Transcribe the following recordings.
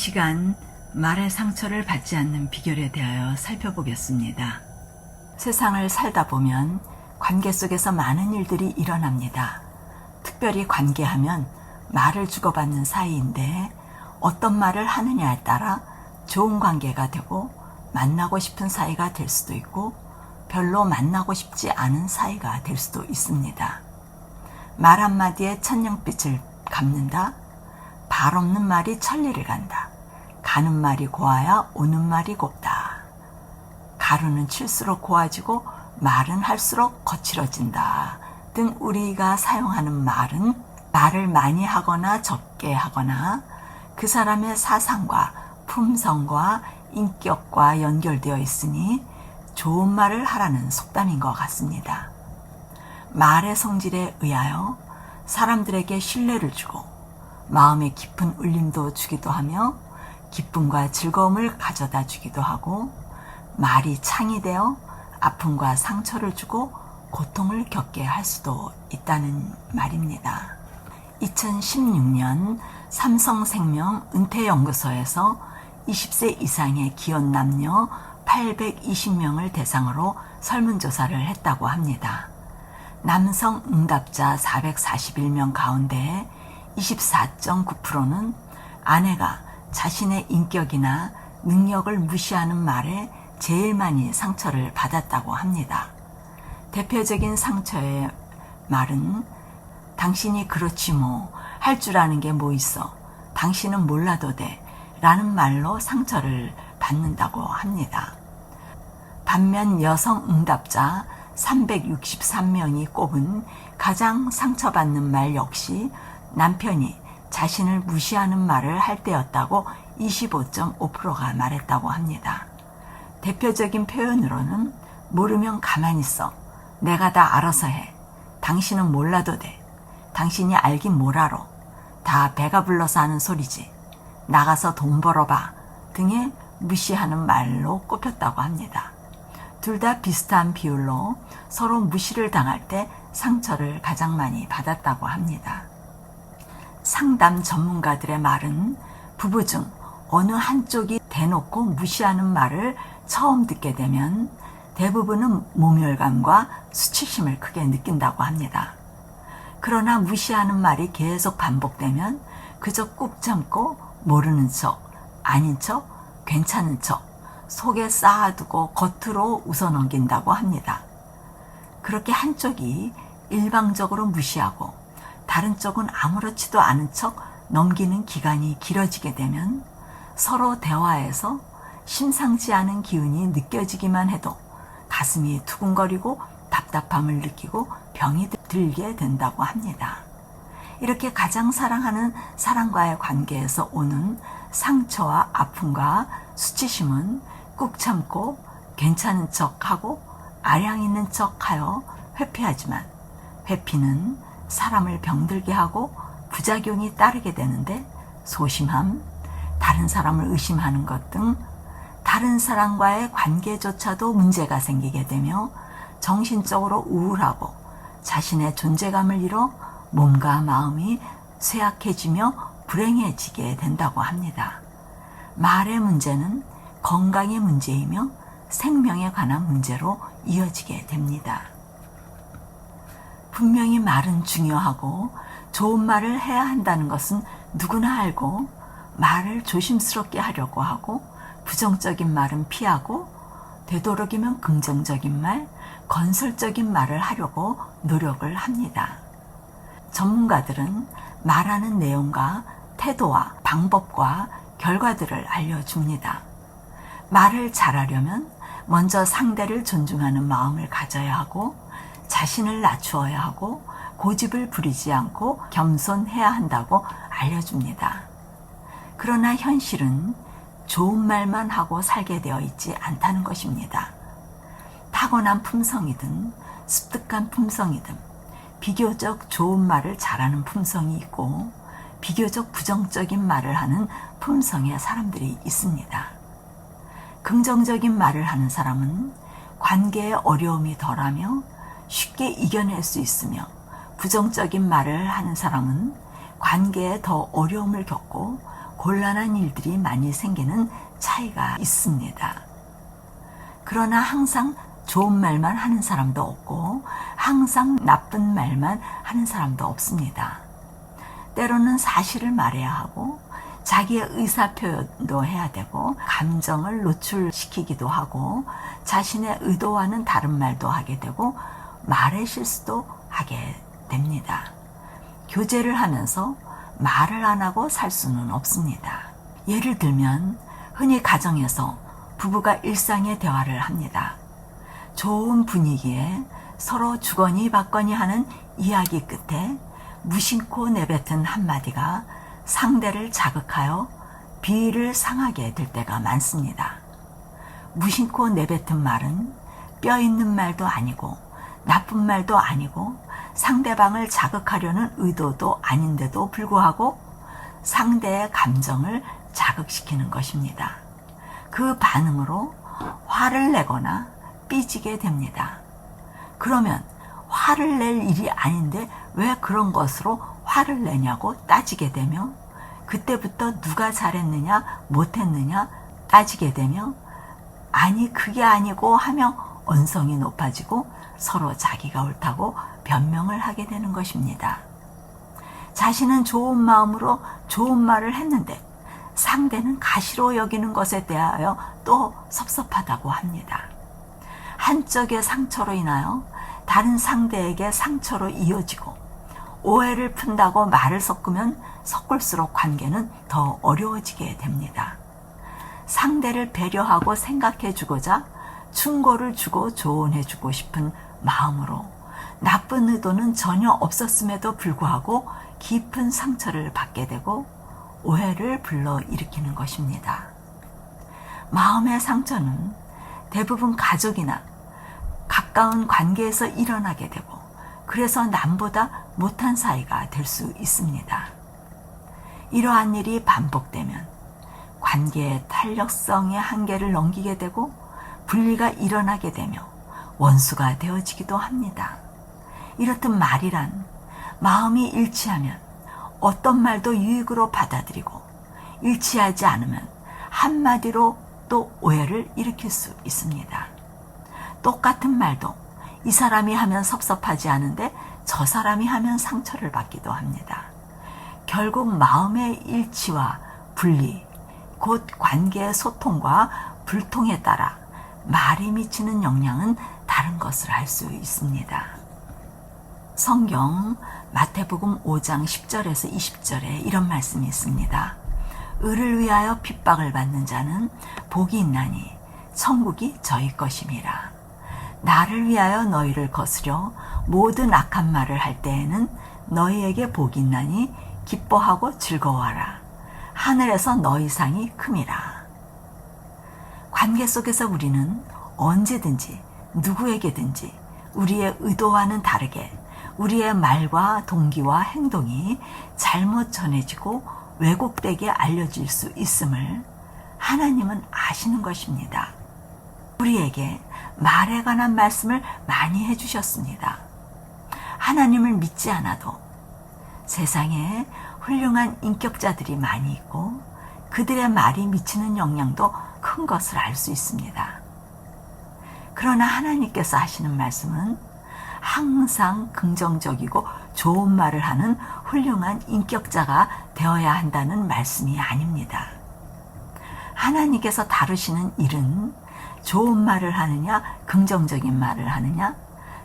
시간 말의 상처를 받지 않는 비결에 대하여 살펴보겠습니다. 세상을 살다 보면 관계 속에서 많은 일들이 일어납니다. 특별히 관계하면 말을 주고받는 사이인데 어떤 말을 하느냐에 따라 좋은 관계가 되고 만나고 싶은 사이가 될 수도 있고 별로 만나고 싶지 않은 사이가 될 수도 있습니다. 말 한마디에 천냥빛을 갚는다. 발 없는 말이 천리를 간다. 가는 말이 고와야 오는 말이 곱다. 가루는 칠수록 고와지고 말은 할수록 거칠어진다. 등 우리가 사용하는 말은 말을 많이 하거나 적게 하거나 그 사람의 사상과 품성과 인격과 연결되어 있으니 좋은 말을 하라는 속담인 것 같습니다. 말의 성질에 의하여 사람들에게 신뢰를 주고 마음에 깊은 울림도 주기도 하며 기쁨과 즐거움을 가져다 주기도 하고 말이 창이 되어 아픔과 상처를 주고 고통을 겪게 할 수도 있다는 말입니다. 2016년 삼성생명 은퇴연구소에서 20세 이상의 기혼 남녀 820명을 대상으로 설문조사를 했다고 합니다. 남성 응답자 441명 가운데 24.9%는 아내가 자신의 인격이나 능력을 무시하는 말에 제일 많이 상처를 받았다고 합니다. 대표적인 상처의 말은 당신이 그렇지 뭐, 할 줄 아는 게 뭐 있어. 당신은 몰라도 돼. 라는 말로 상처를 받는다고 합니다. 반면 여성 응답자 363명이 꼽은 가장 상처받는 말 역시 남편이 자신을 무시하는 말을 할 때였다고 25.5%가 말했다고 합니다. 대표적인 표현으로는 모르면 가만히 있어. 내가 다 알아서 해. 당신은 몰라도 돼. 당신이 알긴 뭘 알아. 다 배가 불러서 하는 소리지. 나가서 돈 벌어봐. 등의 무시하는 말로 꼽혔다고 합니다. 둘 다 비슷한 비율로 서로 무시를 당할 때 상처를 가장 많이 받았다고 합니다. 상담 전문가들의 말은 부부 중 어느 한쪽이 대놓고 무시하는 말을 처음 듣게 되면 대부분은 모멸감과 수치심을 크게 느낀다고 합니다. 그러나 무시하는 말이 계속 반복되면 그저 꾹 참고 모르는 척, 아닌 척, 괜찮은 척, 속에 쌓아두고 겉으로 웃어넘긴다고 합니다. 그렇게 한쪽이 일방적으로 무시하고 다른 쪽은 아무렇지도 않은 척 넘기는 기간이 길어지게 되면 서로 대화에서 심상치 않은 기운이 느껴지기만 해도 가슴이 두근거리고 답답함을 느끼고 병이 들게 된다고 합니다. 이렇게 가장 사랑하는 사람과의 관계에서 오는 상처와 아픔과 수치심은 꾹 참고 괜찮은 척하고 아량 있는 척하여 회피하지만 회피는 사람을 병들게 하고 부작용이 따르게 되는데 소심함, 다른 사람을 의심하는 것 등 다른 사람과의 관계조차도 문제가 생기게 되며 정신적으로 우울하고 자신의 존재감을 잃어 몸과 마음이 쇠약해지며 불행해지게 된다고 합니다. 말의 문제는 건강의 문제이며 생명에 관한 문제로 이어지게 됩니다. 분명히 말은 중요하고 좋은 말을 해야 한다는 것은 누구나 알고 말을 조심스럽게 하려고 하고 부정적인 말은 피하고 되도록이면 긍정적인 말, 건설적인 말을 하려고 노력을 합니다. 전문가들은 말하는 내용과 태도와 방법과 결과들을 알려줍니다. 말을 잘하려면 먼저 상대를 존중하는 마음을 가져야 하고 자신을 낮추어야 하고 고집을 부리지 않고 겸손해야 한다고 알려줍니다. 그러나 현실은 좋은 말만 하고 살게 되어 있지 않다는 것입니다. 타고난 품성이든 습득한 품성이든 비교적 좋은 말을 잘하는 품성이 있고 비교적 부정적인 말을 하는 품성의 사람들이 있습니다. 긍정적인 말을 하는 사람은 관계의 어려움이 덜하며 쉽게 이겨낼 수 있으며 부정적인 말을 하는 사람은 관계에 더 어려움을 겪고 곤란한 일들이 많이 생기는 차이가 있습니다. 그러나 항상 좋은 말만 하는 사람도 없고 항상 나쁜 말만 하는 사람도 없습니다. 때로는 사실을 말해야 하고 자기의 의사 표현도 해야 되고 감정을 노출시키기도 하고 자신의 의도와는 다른 말도 하게 되고 말의 실수도 하게 됩니다. 교제를 하면서 말을 안 하고 살 수는 없습니다. 예를 들면 흔히 가정에서 부부가 일상의 대화를 합니다. 좋은 분위기에 서로 주거니 받거니 하는 이야기 끝에 무심코 내뱉은 한마디가 상대를 자극하여 비위를 상하게 될 때가 많습니다. 무심코 내뱉은 말은 뼈 있는 말도 아니고 나쁜 말도 아니고 상대방을 자극하려는 의도도 아닌데도 불구하고 상대의 감정을 자극시키는 것입니다. 그 반응으로 화를 내거나 삐지게 됩니다. 그러면 화를 낼 일이 아닌데 왜 그런 것으로 화를 내냐고 따지게 되며 그때부터 누가 잘했느냐 못했느냐 따지게 되며 아니 그게 아니고 하며 언성이 높아지고 서로 자기가 옳다고 변명을 하게 되는 것입니다. 자신은 좋은 마음으로 좋은 말을 했는데 상대는 가시로 여기는 것에 대하여 또 섭섭하다고 합니다. 한쪽의 상처로 인하여 다른 상대에게 상처로 이어지고 오해를 푼다고 말을 섞으면 섞을수록 관계는 더 어려워지게 됩니다. 상대를 배려하고 생각해 주고자 충고를 주고 조언해 주고 싶은 마음으로 나쁜 의도는 전혀 없었음에도 불구하고 깊은 상처를 받게 되고 오해를 불러 일으키는 것입니다. 마음의 상처는 대부분 가족이나 가까운 관계에서 일어나게 되고 그래서 남보다 못한 사이가 될 수 있습니다. 이러한 일이 반복되면 관계의 탄력성의 한계를 넘기게 되고 분리가 일어나게 되며 원수가 되어지기도 합니다. 이렇듯 말이란 마음이 일치하면 어떤 말도 유익으로 받아들이고 일치하지 않으면 한마디로 또 오해를 일으킬 수 있습니다. 똑같은 말도 이 사람이 하면 섭섭하지 않은데 저 사람이 하면 상처를 받기도 합니다. 결국 마음의 일치와 분리, 곧 관계의 소통과 불통에 따라 말이 미치는 영향은 다른 것을 알 수 있습니다. 성경 마태복음 5장 10절에서 20절에 이런 말씀이 있습니다. 의를 위하여 핍박을 받는 자는 복이 있나니 천국이 저희 것임이라. 나를 위하여 너희를 거스려 모든 악한 말을 할 때에는 너희에게 복이 있나니 기뻐하고 즐거워하라. 하늘에서 너희 상이 큼이라. 관계 속에서 우리는 언제든지 누구에게든지 우리의 의도와는 다르게 우리의 말과 동기와 행동이 잘못 전해지고 왜곡되게 알려질 수 있음을 하나님은 아시는 것입니다. 우리에게 말에 관한 말씀을 많이 해주셨습니다. 하나님을 믿지 않아도 세상에 훌륭한 인격자들이 많이 있고 그들의 말이 미치는 영향도 큰 것을 알 수 있습니다. 그러나 하나님께서 하시는 말씀은 항상 긍정적이고 좋은 말을 하는 훌륭한 인격자가 되어야 한다는 말씀이 아닙니다. 하나님께서 다루시는 일은 좋은 말을 하느냐, 긍정적인 말을 하느냐,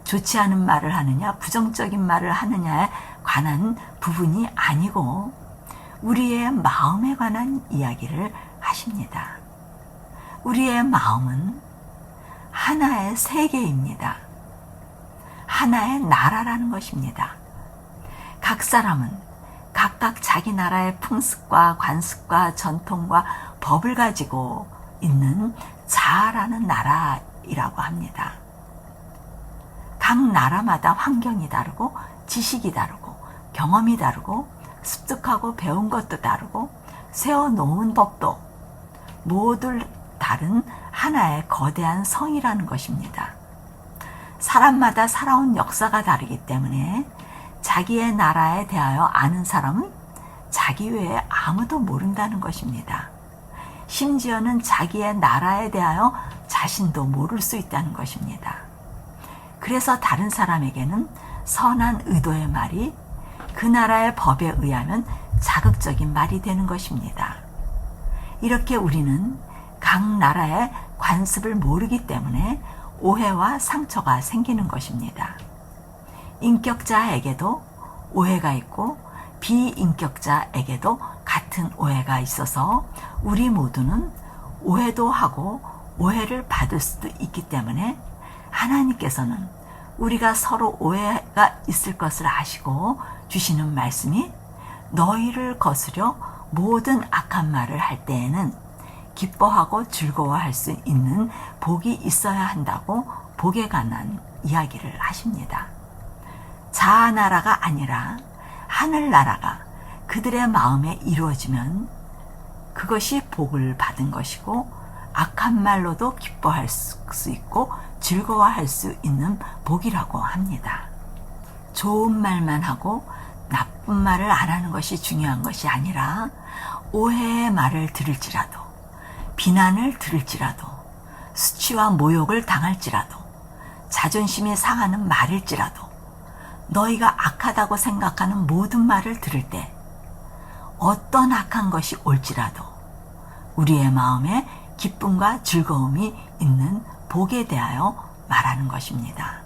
좋지 않은 말을 하느냐, 부정적인 말을 하느냐에 관한 부분이 아니고 우리의 마음에 관한 이야기를 하십니다. 우리의 마음은 하나의 세계입니다. 하나의 나라라는 것입니다. 각 사람은 각각 자기 나라의 풍습과 관습과 전통과 법을 가지고 있는 자라는 나라이라고 합니다. 각 나라마다 환경이 다르고 지식이 다르고 경험이 다르고 습득하고 배운 것도 다르고 세워놓은 법도 모두 다른 하나의 거대한 성이라는 것입니다. 사람마다 살아온 역사가 다르기 때문에 자기의 나라에 대하여 아는 사람은 자기 외에 아무도 모른다는 것입니다. 심지어는 자기의 나라에 대하여 자신도 모를 수 있다는 것입니다. 그래서 다른 사람에게는 선한 의도의 말이 그 나라의 법에 의하면 자극적인 말이 되는 것입니다. 이렇게 우리는 각 나라의 관습을 모르기 때문에 오해와 상처가 생기는 것입니다. 인격자에게도 오해가 있고 비인격자에게도 같은 오해가 있어서 우리 모두는 오해도 하고 오해를 받을 수도 있기 때문에 하나님께서는 우리가 서로 오해가 있을 것을 아시고 주시는 말씀이 너희를 거스려 모든 악한 말을 할 때에는 기뻐하고 즐거워할 수 있는 복이 있어야 한다고 복에 관한 이야기를 하십니다. 자아나라가 아니라 하늘나라가 그들의 마음에 이루어지면 그것이 복을 받은 것이고 악한 말로도 기뻐할 수 있고 즐거워할 수 있는 복이라고 합니다. 좋은 말만 하고 나쁜 말을 안 하는 것이 중요한 것이 아니라 오해의 말을 들을지라도 비난을 들을지라도 수치와 모욕을 당할지라도 자존심이 상하는 말일지라도 너희가 악하다고 생각하는 모든 말을 들을 때 어떤 악한 것이 올지라도 우리의 마음에 기쁨과 즐거움이 있는 복에 대하여 말하는 것입니다.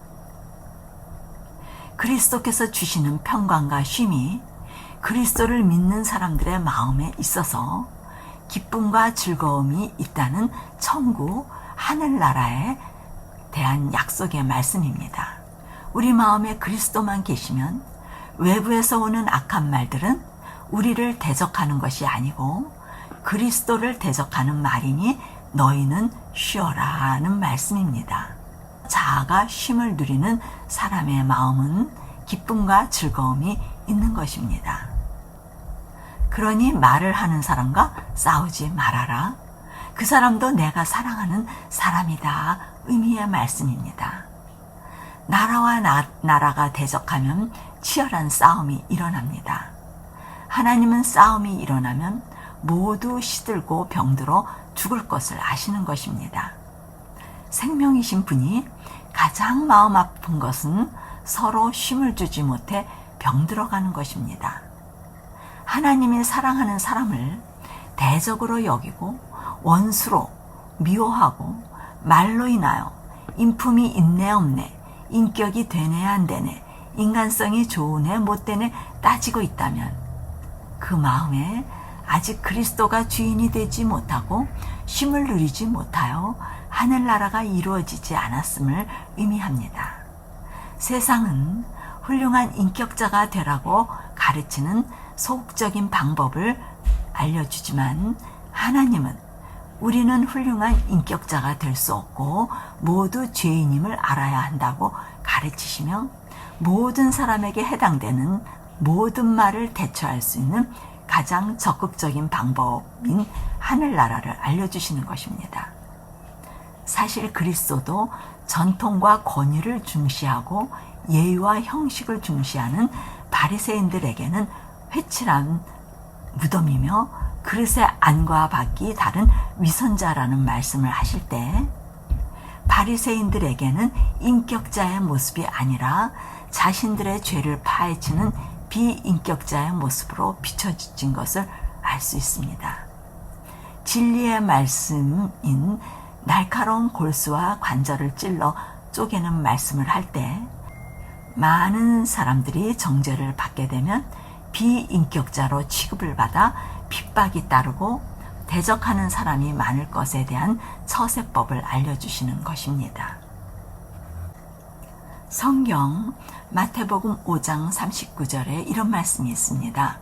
그리스도께서 주시는 평강과 쉼이 그리스도를 믿는 사람들의 마음에 있어서 기쁨과 즐거움이 있다는 천국 하늘나라에 대한 약속의 말씀입니다. 우리 마음에 그리스도만 계시면 외부에서 오는 악한 말들은 우리를 대적하는 것이 아니고 그리스도를 대적하는 말이니 너희는 쉬어라는 말씀입니다. 자아가 쉼을 누리는 사람의 마음은 기쁨과 즐거움이 있는 것입니다. 그러니 말을 하는 사람과 싸우지 말아라. 그 사람도 내가 사랑하는 사람이다. 의미의 말씀입니다. 나라와 나, 나라가 대적하면 치열한 싸움이 일어납니다. 하나님은 싸움이 일어나면 모두 시들고 병들어 죽을 것을 아시는 것입니다. 생명이신 분이 가장 마음 아픈 것은 서로 쉼을 주지 못해 병들어가는 것입니다. 하나님이 사랑하는 사람을 대적으로 여기고 원수로 미워하고 말로 인하여 인품이 있네 없네 인격이 되네 안 되네 인간성이 좋으네 못 되네 따지고 있다면 그 마음에 아직 그리스도가 주인이 되지 못하고 쉼을 누리지 못하여 하늘나라가 이루어지지 않았음을 의미합니다. 세상은 훌륭한 인격자가 되라고 가르치는 소극적인 방법을 알려주지만 하나님은 우리는 훌륭한 인격자가 될 수 없고 모두 죄인임을 알아야 한다고 가르치시며 모든 사람에게 해당되는 모든 말을 대처할 수 있는 가장 적극적인 방법인 하늘나라를 알려주시는 것입니다. 사실 그리스도도 전통과 권위를 중시하고 예의와 형식을 중시하는 바리새인들에게는 회칠한 무덤이며 그릇의 안과 밖이 다른 위선자라는 말씀을 하실 때 바리새인들에게는 인격자의 모습이 아니라 자신들의 죄를 파헤치는 비인격자의 모습으로 비춰진 것을 알 수 있습니다. 진리의 말씀인 날카로운 골수와 관절을 찔러 쪼개는 말씀을 할 때 많은 사람들이 정죄를 받게 되면 비인격자로 취급을 받아 핍박이 따르고 대적하는 사람이 많을 것에 대한 처세법을 알려주시는 것입니다. 성경 마태복음 5장 39절에 이런 말씀이 있습니다.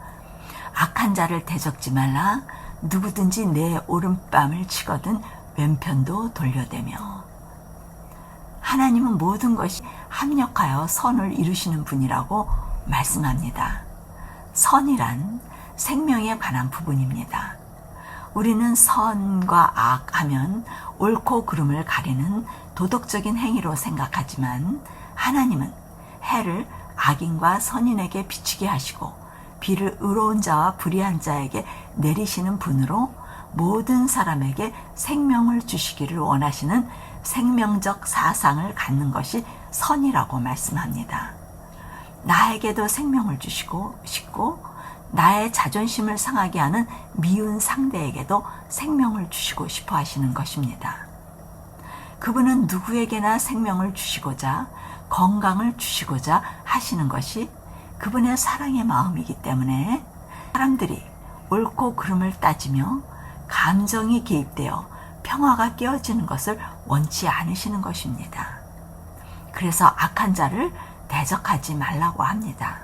악한 자를 대적지 말라 누구든지 내 오른뺨을 치거든 왼편도 돌려대며 하나님은 모든 것이 합력하여 선을 이루시는 분이라고 말씀합니다. 선이란 생명에 관한 부분입니다. 우리는 선과 악 하면 옳고 그름을 가리는 도덕적인 행위로 생각하지만 하나님은 해를 악인과 선인에게 비추게 하시고 비를 의로운 자와 불의한 자에게 내리시는 분으로 모든 사람에게 생명을 주시기를 원하시는 생명적 사상을 갖는 것이 선이라고 말씀합니다. 나에게도 생명을 주시고 싶고 나의 자존심을 상하게 하는 미운 상대에게도 생명을 주시고 싶어 하시는 것입니다. 그분은 누구에게나 생명을 주시고자 건강을 주시고자 하시는 것이 그분의 사랑의 마음이기 때문에 사람들이 옳고 그름을 따지며 감정이 개입되어 평화가 깨어지는 것을 원치 않으시는 것입니다. 그래서 악한 자를 대적하지 말라고 합니다.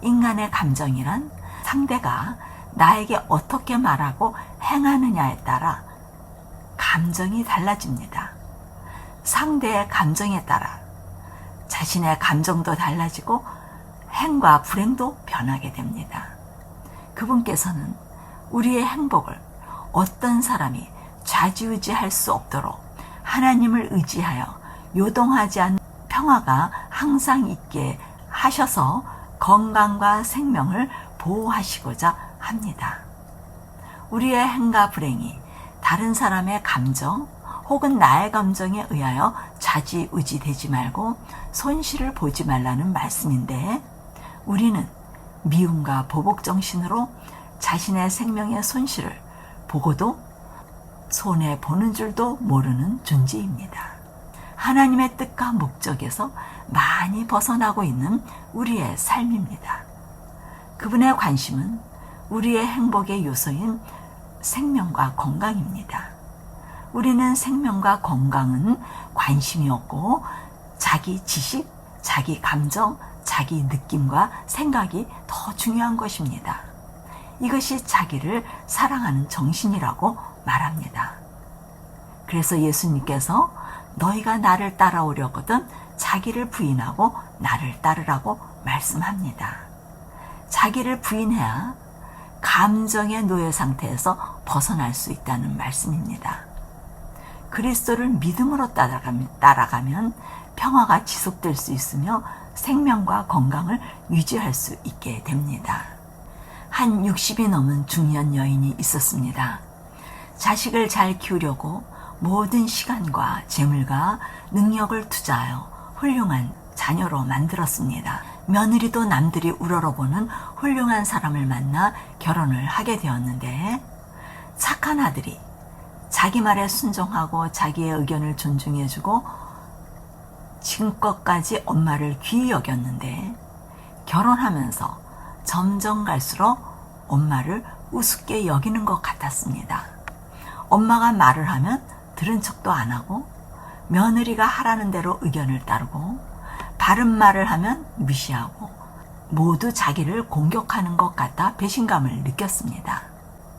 인간의 감정이란 상대가 나에게 어떻게 말하고 행하느냐에 따라 감정이 달라집니다. 상대의 감정에 따라 자신의 감정도 달라지고 행과 불행도 변하게 됩니다. 그분께서는 우리의 행복을 어떤 사람이 좌지우지할 수 없도록 하나님을 의지하여 요동하지 않는 평화가 항상 있게 하셔서 건강과 생명을 보호하시고자 합니다. 우리의 행과 불행이 다른 사람의 감정 혹은 나의 감정에 의하여 좌지우지 되지 말고 손실을 보지 말라는 말씀인데 우리는 미움과 보복 정신으로 자신의 생명의 손실을 보고도 손해 보는 줄도 모르는 존재입니다. 하나님의 뜻과 목적에서 많이 벗어나고 있는 우리의 삶입니다. 그분의 관심은 우리의 행복의 요소인 생명과 건강입니다. 우리는 생명과 건강은 관심이 없고 자기 지식, 자기 감정, 자기 느낌과 생각이 더 중요한 것입니다. 이것이 자기를 사랑하는 정신이라고 말합니다. 그래서 예수님께서 너희가 나를 따라오려거든 자기를 부인하고 나를 따르라고 말씀합니다. 자기를 부인해야 감정의 노예 상태에서 벗어날 수 있다는 말씀입니다. 그리스도를 믿음으로 따라가면, 평화가 지속될 수 있으며 생명과 건강을 유지할 수 있게 됩니다. 한 60이 넘은 중년 여인이 있었습니다. 자식을 잘 키우려고 모든 시간과 재물과 능력을 투자하여 훌륭한 자녀로 만들었습니다. 며느리도 남들이 우러러보는 훌륭한 사람을 만나 결혼을 하게 되었는데 착한 아들이 자기 말에 순종하고 자기의 의견을 존중해주고 지금껏까지 엄마를 귀히 여겼는데 결혼하면서 점점 갈수록 엄마를 우습게 여기는 것 같았습니다. 엄마가 말을 하면 들은 척도 안 하고 며느리가 하라는 대로 의견을 따르고 바른 말을 하면 무시하고 모두 자기를 공격하는 것 같아 배신감을 느꼈습니다.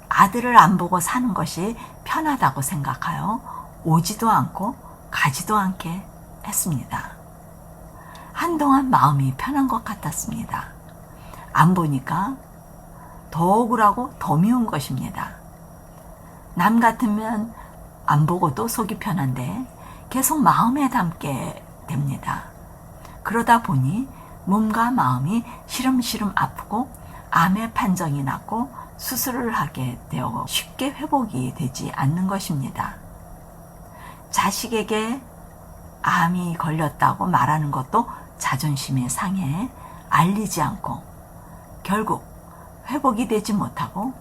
아들을 안 보고 사는 것이 편하다고 생각하여 오지도 않고 가지도 않게 했습니다. 한동안 마음이 편한 것 같았습니다. 안 보니까 더 억울하고 더 미운 것입니다. 남 같으면 안 보고도 속이 편한데 계속 마음에 담게 됩니다. 그러다 보니 몸과 마음이 시름시름 아프고 암의 판정이 났고 수술을 하게 되어 쉽게 회복이 되지 않는 것입니다. 자식에게 암이 걸렸다고 말하는 것도 자존심의 상해 알리지 않고 결국 회복이 되지 못하고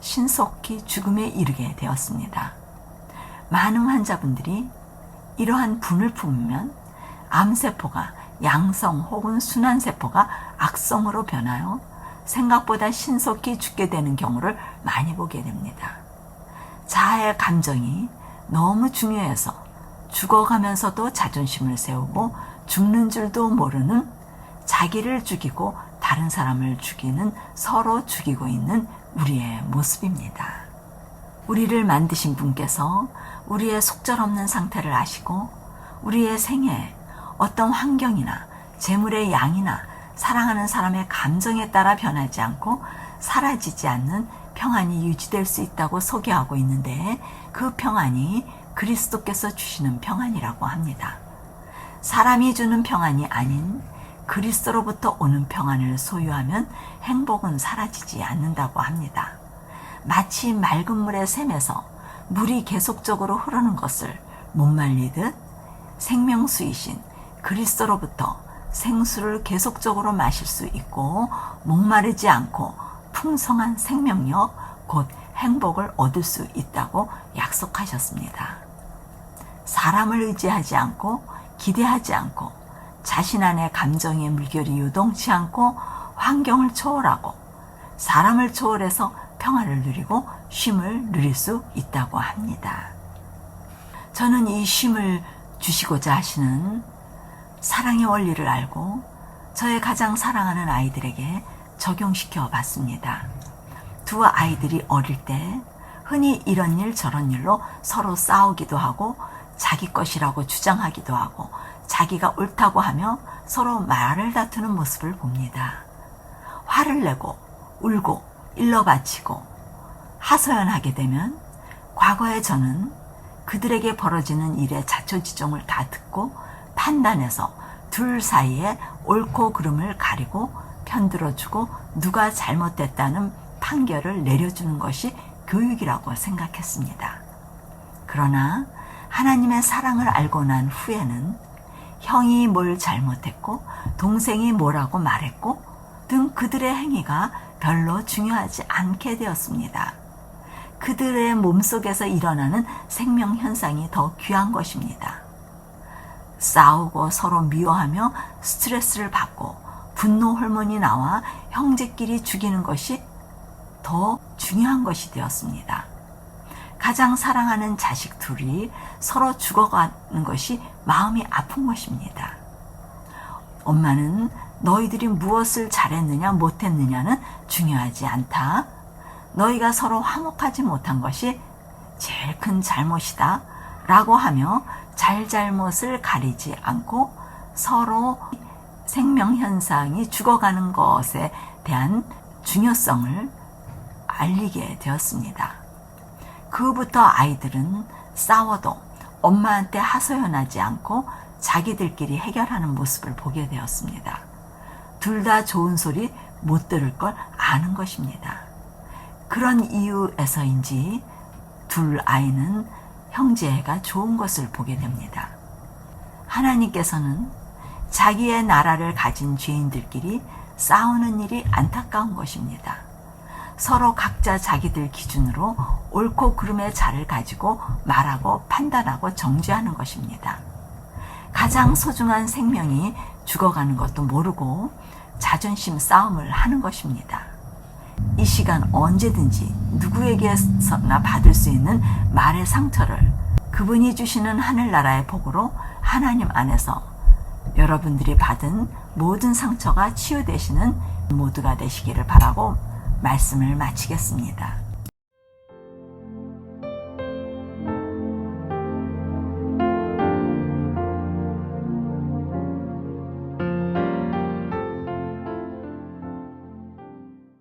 신속히 죽음에 이르게 되었습니다. 많은 환자분들이 이러한 분을 품으면 암세포가 양성 혹은 순환세포가 악성으로 변하여 생각보다 신속히 죽게 되는 경우를 많이 보게 됩니다. 자아의 감정이 너무 중요해서 죽어가면서도 자존심을 세우고 죽는 줄도 모르는 자기를 죽이고 다른 사람을 죽이는 서로 죽이고 있는 우리의 모습입니다. 우리를 만드신 분께서 우리의 속절없는 상태를 아시고 우리의 생에 어떤 환경이나 재물의 양이나 사랑하는 사람의 감정에 따라 변하지 않고 사라지지 않는 평안이 유지될 수 있다고 소개하고 있는데 그 평안이 그리스도께서 주시는 평안이라고 합니다. 사람이 주는 평안이 아닌 그리스도로부터 오는 평안을 소유하면 행복은 사라지지 않는다고 합니다. 마치 맑은 물의 샘에서 물이 계속적으로 흐르는 것을 못 말리듯 생명수이신 그리스도로부터 생수를 계속적으로 마실 수 있고 목마르지 않고 풍성한 생명력 곧 행복을 얻을 수 있다고 약속하셨습니다. 사람을 의지하지 않고 기대하지 않고 자신 안에 감정의 물결이 유동치 않고 환경을 초월하고 사람을 초월해서 평화를 누리고 쉼을 누릴 수 있다고 합니다. 저는 이 쉼을 주시고자 하시는 사랑의 원리를 알고 저의 가장 사랑하는 아이들에게 적용시켜 봤습니다. 두 아이들이 어릴 때 흔히 이런 일 저런 일로 서로 싸우기도 하고 자기 것이라고 주장하기도 하고 자기가 옳다고 하며 서로 말을 다투는 모습을 봅니다. 화를 내고 울고 일러 바치고 하소연하게 되면 과거에 저는 그들에게 벌어지는 일의 자초지종을 다 듣고 판단해서 둘 사이에 옳고 그름을 가리고 편들어주고 누가 잘못됐다는 판결을 내려주는 것이 교육이라고 생각했습니다. 그러나 하나님의 사랑을 알고 난 후에는 형이 뭘 잘못했고 동생이 뭐라고 말했고 등 그들의 행위가 별로 중요하지 않게 되었습니다. 그들의 몸속에서 일어나는 생명 현상이 더 귀한 것입니다. 싸우고 서로 미워하며 스트레스를 받고 분노 호르몬이 나와 형제끼리 죽이는 것이 더 중요한 것이 되었습니다. 가장 사랑하는 자식 둘이 서로 죽어가는 것이 마음이 아픈 것입니다. 엄마는 너희들이 무엇을 잘했느냐 못했느냐는 중요하지 않다. 너희가 서로 화목하지 못한 것이 제일 큰 잘못이다. 라고 하며 잘잘못을 가리지 않고 서로 생명 현상이 죽어가는 것에 대한 중요성을 알리게 되었습니다. 그부터 아이들은 싸워도 엄마한테 하소연하지 않고 자기들끼리 해결하는 모습을 보게 되었습니다. 둘 다 좋은 소리 못 들을 걸 아는 것입니다. 그런 이유에서인지 둘 아이는 형제가 좋은 것을 보게 됩니다. 하나님께서는 자기의 나라를 가진 죄인들끼리 싸우는 일이 안타까운 것입니다. 서로 각자 자기들 기준으로 옳고 그름의 자를 가지고 말하고 판단하고 정죄하는 것입니다. 가장 소중한 생명이 죽어가는 것도 모르고 자존심 싸움을 하는 것입니다. 이 시간 언제든지 누구에게서나 받을 수 있는 말의 상처를 그분이 주시는 하늘나라의 복으로 하나님 안에서 여러분들이 받은 모든 상처가 치유되시는 모두가 되시기를 바라고 말씀을 마치겠습니다.